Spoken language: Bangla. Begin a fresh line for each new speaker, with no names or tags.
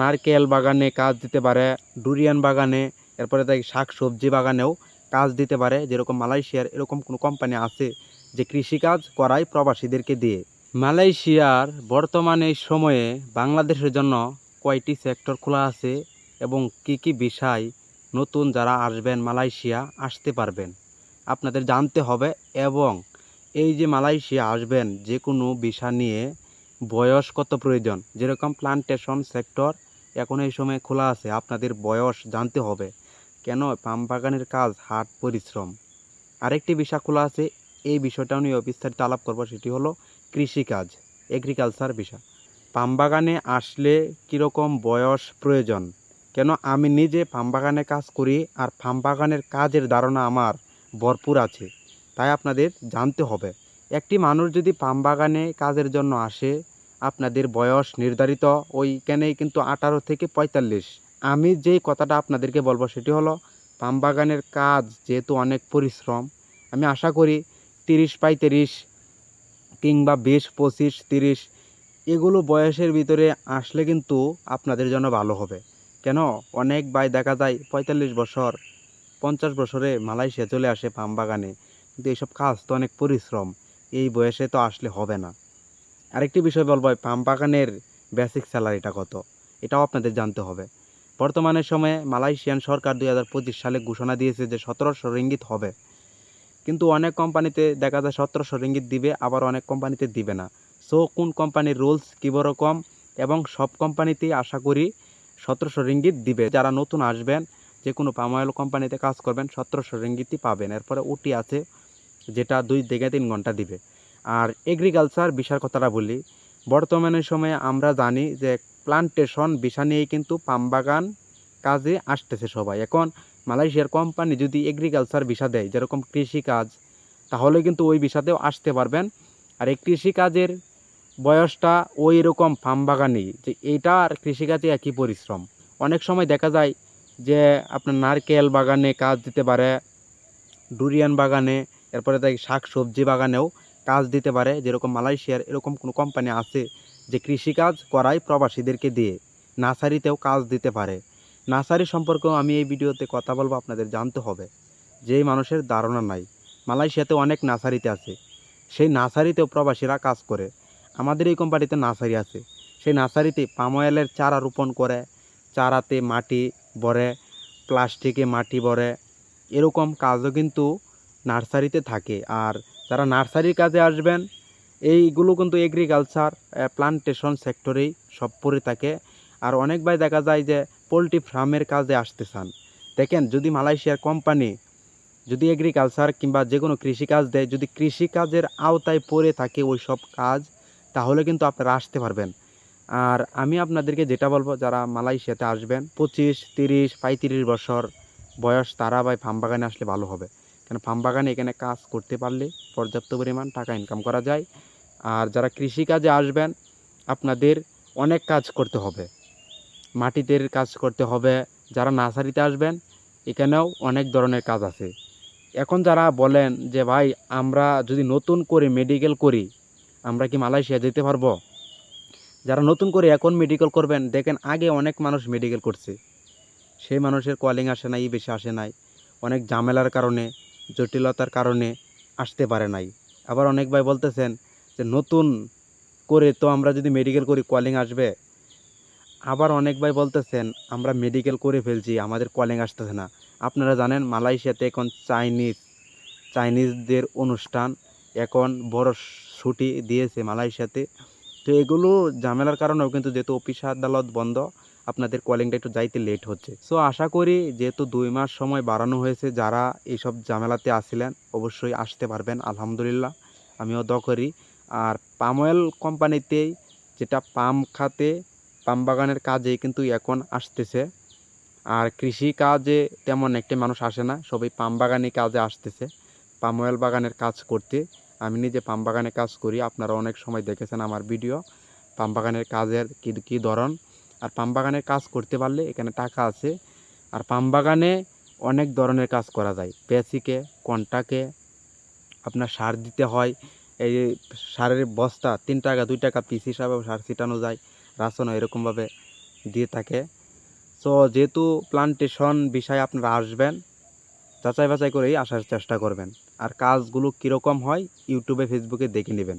নারকেল বাগানে কাজ দিতে পারে, ডুরিয়ান বাগানে, এরপরে তাই শাক সবজি বাগানেও কাজ দিতে পারে, যেরকম মালয়েশিয়ার এরকম কোনো কোম্পানি আছে যে কৃষিকাজ করায় প্রবাসীদেরকে দিয়ে। মালয়েশিয়ার বর্তমানে সময়ে বাংলাদেশের জন্য কয়টি সেক্টর খোলা আছে এবং কি কি বিষয় নতুন যারা আসবেন মালয়েশিয়া আসতে পারবেন? আপনাদের জানতে হবে এবং এই যে মালয়েশিয়া আসবেন, যে কোনো বিষয় নিয়ে বয়স কত প্রয়োজন? যেরকম প্লান্টেশন সেক্টর এখন এই সময় খোলা আছে, আপনাদের বয়স জানতে হবে। কেন? পাম বাগানের কাজ, হাট, পরিশ্রম। আরেকটি বিষয় খোলা আছে, এই বিষয়টাও নিয়ে বিস্তারিত আলাপ করব, সেটি হলো কৃষিকাজ এগ্রিকালচার বিষয়। পাম বাগানে আসলে কীরকম বয়স প্রয়োজন? কেন? আমি নিজে পাম বাগানে কাজ করি আর পাম বাগানের কাজের ধারণা আমার ভরপুর আছে, তাই আপনাদের জানতে হবে। একটি মানুষ যদি পাম বাগানে কাজের জন্য আসে আপনাদের বয়স নির্ধারিত ওইখানেই কিন্তু আঠারো থেকে পঁয়তাল্লিশ। আমি যেই কথাটা আপনাদেরকে বলব সেটি হলো পাম বাগানের কাজ যেহেতু অনেক পরিশ্রম, আমি আশা করি তিরিশ পঁয়ত্রিশ কিংবা বিশ পঁচিশ তিরিশ এগুলো বয়সের ভিতরে আসলে কিন্তু আপনাদের জন্য ভালো হবে। কেন? অনেক ভাই দেখা যায় পঁয়তাল্লিশ বছর, পঞ্চাশ বছরে মালয়েশিয়া চলে আসে পাম বাগানে কিন্তু এইসব কাজ তো অনেক পরিশ্রম, এই বয়সে তো আসলে হবে না। আরেকটি বিষয় বলব পাম বাগানের বেসিক স্যালারিটা কত? এটাও আপনাদের জানতে হবে। বর্তমানের সময়ে মালয়েশিয়ান সরকার দুই হাজার পঁচিশ সালে ঘোষণা দিয়েছে যে সতেরোশো রিঙ্গিত হবে। কিন্তু অনেক কোম্পানিতে দেখা যায় সতেরোশো রিঙ্গিত দিবে, আবার অনেক কোম্পানিতে দিবে না। সো কোন কোম্পানির রুলস কী রকম এবং সব কোম্পানিতেই আশা করি সতেরোশো রিঙ্গিত দিবে। যারা নতুন আসবেন যে কোনো পাম অয়েল কোম্পানিতে কাজ করবেন, সতেরোশো রিঙ্গিতই পাবেন। এরপরে ওটি আছে, যেটা দুই থেকে তিন ঘণ্টা দিবে। আর এগ্রিকালচার বিষার কথাটা বলি। বর্তমানের সময়ে আমরা জানি যে প্লান্টেশন বিষা নিয়েই কিন্তু পাম বাগান কাজে আসতেছে সবাই। এখন মালয়েশিয়ার কোম্পানি যদি এগ্রিকালচার ভিসা দেয়, যেরকম কৃষিকাজ, তাহলে কিন্তু ওই ভিসাতেও আসতে পারবেন। আর এই কৃষিকাজের বয়সটা ওই রকম ফার্ম বাগানই, যে এইটা আর কৃষিকাজে একই পরিশ্রম। অনেক সময় দেখা যায় যে আপনার নারকেল বাগানে কাজ দিতে পারে, ডুরিয়ান বাগানে, এরপরে তাই শাক সবজি বাগানেও কাজ দিতে পারে, যেরকম মালয়েশিয়ার এরকম কোনো কোম্পানি আছে যে কৃষিকাজ করায় প্রবাসীদেরকে দিয়ে নার্সারিতেও কাজ দিতে পারে। নার্সারি সম্পর্কেও আমি এই ভিডিওতে কথা বলব, আপনাদের জানতে হবে যেই মানুষের ধারণা নাই। মালয়েশিয়াতে অনেক নার্সারিতে আছে, সেই নার্সারিতেও প্রবাসীরা কাজ করে। আমাদের এই কোম্পানিতে নার্সারি আছে, সেই নার্সারিতে পাম অয়েলের চারা রোপণ করে, চারাতে মাটি ভরে প্লাস্টিকে মাটি ভরে, এরকম কাজও কিন্তু নার্সারিতে থাকে। আর যারা নার্সারির কাজে আসবেন, এইগুলো কিন্তু এগ্রিকালচার প্লান্টেশন সেক্টরেই সব পড়ে থাকে। আর অনেক ভাই দেখা যায় যে পোলট্রি ফার্মের কাজে আসতে চান। দেখেন, যদি মালয়েশিয়ার কোম্পানি যদি এগ্রিকালচার কিংবা যে কোনো কৃষিকাজ দেয়, যদি কৃষিকাজের আওতায় পড়ে থাকে ওই সব কাজ, তাহলে কিন্তু আপনারা আসতে পারবেন। আর আমি আপনাদেরকে যেটা বলব, যারা মালয়েশিয়াতে আসবেন, পঁচিশ, তিরিশ, পঁয়ত্রিশ বছর বয়স, তারা ভাই ফার্ম বাগানে আসলে ভালো হবে। কেন ফার্ম বাগানে এখানে কাজ করতে পারলে পর্যাপ্ত পরিমাণ টাকা ইনকাম করা যায়। আর যারা কৃষিকাজে আসবেন, আপনাদের অনেক কাজ করতে হবে। মাটিতে কাজ করতে হবে। যারা নার্সারিতে আসবেন, এখানেও অনেক ধরনের কাজ আছে। এখন যারা বলেন যে, ভাই, আমরা যদি নতুন করে মেডিকেল করি, আমরা কি মালয়েশিয়া যেতে পারব? যারা নতুন করে এখন মেডিকেল করবেন, দেখেন আগে অনেক মানুষ মেডিকেল করছে। সেই মানুষের কলিং আসে নাই, বেশি আসে নাই। অনেক ঝামেলার কারণে জটিলতার কারণে আসতে পারে নাই। আবার অনেক ভাই বলতেছেন যে, নতুন করে তো আমরা যদি মেডিকেল করি কলিং আসবে। আবার অনেক ভাই বলতেছেন, আমরা মেডিকেল করে ফেলছি, আমাদের কলিং আসতেছে না। আপনারা জানেন, মালয়েশিয়াতে এখন চাইনিজ, চাইনিজদের অনুষ্ঠান এখন বড় ছুটি দিয়েছে মালয়েশিয়াতে। তো এগুলো ঝামেলার কারণেও কিন্তু যেহেতু অফিস আদালত বন্ধ, আপনাদের কলিংটা একটু যাইতে লেট হচ্ছে। সো আশা করি যেহেতু দুই মাস সময় বাড়ানো হয়েছে, যারা এইসব ঝামেলাতে আসছিলেন অবশ্যই আসতে পারবেন, আলহামদুলিল্লাহ। আমিও দ করি। আর পাম অয়েল কোম্পানিতেই যেটা পাম খাতে, পাম বাগানের কাজে কিন্তু এখন আসতেছে। আর কৃষি কাজে তেমন একটি মানুষ আসে না, সবাই পাম বাগানে কাজে আসতেছে পাম অয়েল বাগানের কাজ করতে। আমি নিজে পাম বাগানে কাজ করি। আপনারা অনেক সময় দেখেছেন আমার ভিডিও। পাম বাগানের কাজের কী কী ধরন। আর পাম বাগানের কাজ করতে পারলে এখানে টাকা আছে। আর পাম বাগানে অনেক ধরনের কাজ করা যায়। বেসিকে কন্টাকে আপনার সার দিতে হয়। এই সারের বস্তা, তিন টাকা, দুই টাকা পিস হিসাবে সার ছিটানো যায়। রাসনও এরকমভাবে দিয়ে থাকে। সো যেহেতু প্লান্টেশন বিষয়ে আপনারা আসবেন যাচাই বাছাই করেই আসার চেষ্টা করবেন। আর কাজগুলো কীরকম হয় ইউটিউবে ফেসবুকে দেখে নেবেন।